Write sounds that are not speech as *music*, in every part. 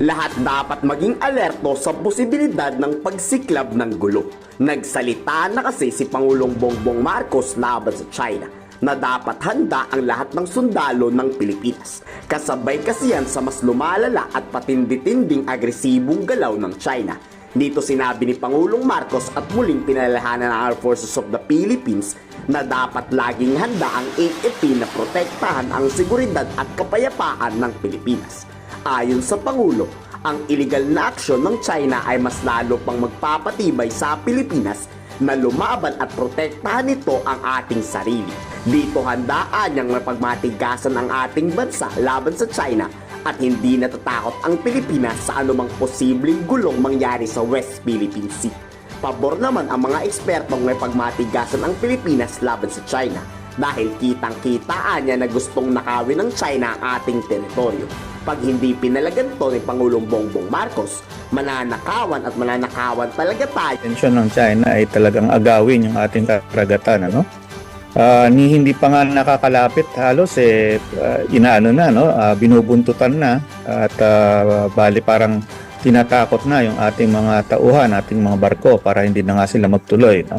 Lahat dapat maging alerto sa posibilidad ng pagsiklab ng gulo. Nagsalita na kasi si Pangulong Bongbong Marcos laban sa China na dapat handa ang lahat ng sundalo ng Pilipinas. Kasabay kasi yan sa mas lumalala at patindi-tinding agresibong galaw ng China. Dito sinabi ni Pangulong Marcos at muling pinalalahanan ng Armed Forces of the Philippines na dapat laging handa ang AFP na protektahan ang seguridad at kapayapaan ng Pilipinas. Ayon sa Pangulo, ang illegal na aksyon ng China ay mas lalo pang magpapatibay sa Pilipinas na lumaban at protektahan nito ang ating sarili. Dito handaan niyang mapagmatigasan ang ating bansa laban sa China at hindi natatakot ang Pilipinas sa anumang posibleng gulong mangyari sa West Philippine Sea. Pabor naman ang mga ekspertong may pagmatigasan ang Pilipinas laban sa China dahil kitang-kitaan niya na gustong nakawin ng China ang ating teritoryo. Pag hindi pinalagan to ni Pangulong Bongbong Marcos, mananakawan at mananakawan talaga tayo. Intensyon ng China ay talagang agawin yung ating karagatan ano? Ah, ni hindi pa nga nakakalapit halos eh ah, inaano na no? Ah, binubuntutan na at ah, bali parang tinatakot na yung ating mga tauhan ating mga barko para hindi na nga sila magtuloy no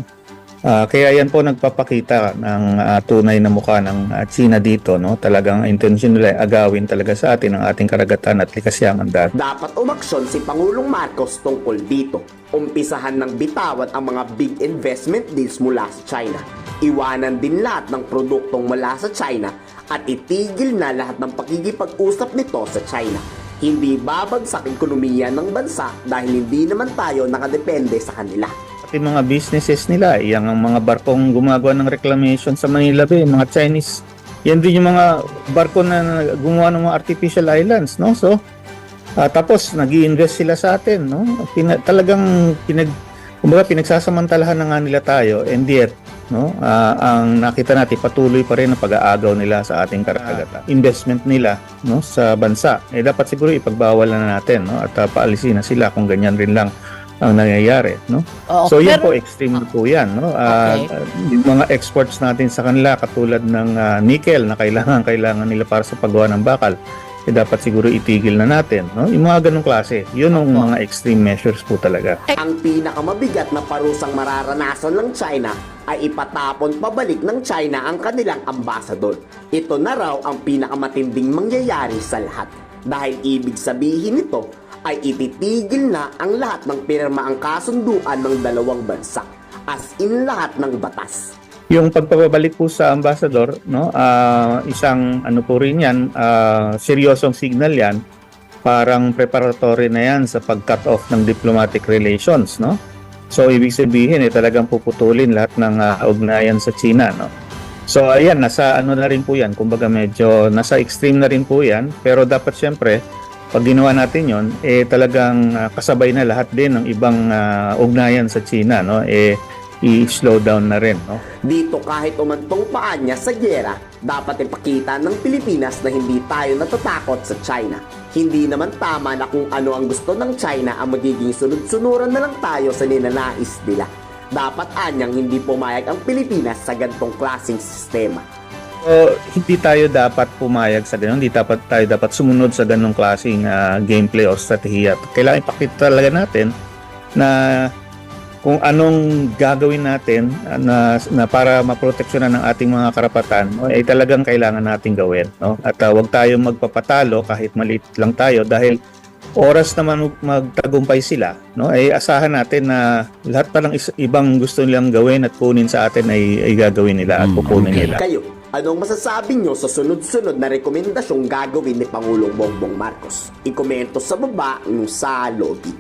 Ah, kaya yan po nagpapakita ng ah, tunay na mukha ng ah, China dito no talagang intensyon nila ay agawin talaga sa atin ang ating karagatan at likasyangan dagat Dapat umaksyon si Pangulong Marcos tungkol dito. Umpisahan ng bitawan ang mga big investment deals mula sa China. Iwanan din lahat ng produktong mula sa China at itigil na lahat ng pakikipag-usap nito sa China. Hindi babagsak ekonomiya ng bansa dahil hindi naman tayo nakadepende sa kanila. Pati mga businesses nila, yan ang mga barkong gumagawa ng reclamation sa Manila Bay, mga Chinese. Yan din yung mga barko na gumawa ng mga artificial islands, no? So, ah, tapos nag invest sila sa atin, no? Pina, talagang pinag kumbaga pinagsasamantalahan na nga nila tayo and yet no? Ah, ang nakita natin patuloy pa rin ang pag-aagaw nila sa ating karagatan. Investment nila no? Sa bansa. Eh dapat siguro ipagbawalan na natin no? At ah, paalisin na sila kung ganyan rin lang ang nangyayari no Oo, So yan pero- po extreme po yan no. Ah, Okay. yung mga exports natin sa kanila katulad ng ah, nickel na kailangan *laughs* kailangan nila para sa paggawa ng bakal eh dapat siguro itigil na natin no. Yung mga ganong klase, yun ang mga extreme measures po talaga. Ang pinakamabigat na parusang mararanasan ng China ay ipatapon pabalik ng China ang kanilang ambasador. Ito na raw ang pinakamatinding mangyayari sa lahat. Dahil ibig sabihin nito ay ititigil na ang lahat ng pinirmaang kasunduan ng dalawang bansa. As in lahat ng batas. Yung pagpapabalik po sa ambassador, no, ah, isang ano po rin yan, ah, seryosong signal yan, parang preparatory na yan sa pag-cut off ng diplomatic relations, no? So, ibig sabihin, eh, talagang puputulin lahat ng ah, ugnayan sa China, no? So, ayan, nasa ano na rin po yan, kumbaga medyo nasa extreme na rin po yan, pero dapat syempre, pag ginawa natin yon eh talagang ah, kasabay na lahat din ng ibang ah, ugnayan sa China, no? Eh, i-slow down na rin, no? Dito kahit umantong paan niya sa gyera, dapat ipakita ng Pilipinas na hindi tayo natatakot sa China. Hindi naman tama na kung ano ang gusto ng China ang magiging sunod-sunuran na lang tayo sa ninanais nila. Dapat anyang hindi pumayag ang Pilipinas sa gantong klaseng sistema. So, hindi tayo dapat pumayag sa ganun, hindi dapat tayo dapat sumunod sa ganung klaseng ah, gameplay o strategiya. Kailangan ipakita talaga natin na kung anong gagawin natin ah, na, na para maproteksyonan ng ating mga karapatan no, ay talagang kailangan nating gawin. No? At ah, huwag tayong magpapatalo kahit maliit lang tayo dahil oras naman magtagumpay sila, no, ay asahan natin na lahat pa ng is- ibang gusto nilang gawin at kunin sa atin ay, ay gagawin nila at Mm, kukunin okay. nila. Kayo, anong masasabi nyo sa sunod-sunod na rekomendasyong gagawin ni Pangulong Bongbong Marcos? Ikomento sa baba ng sa lobby.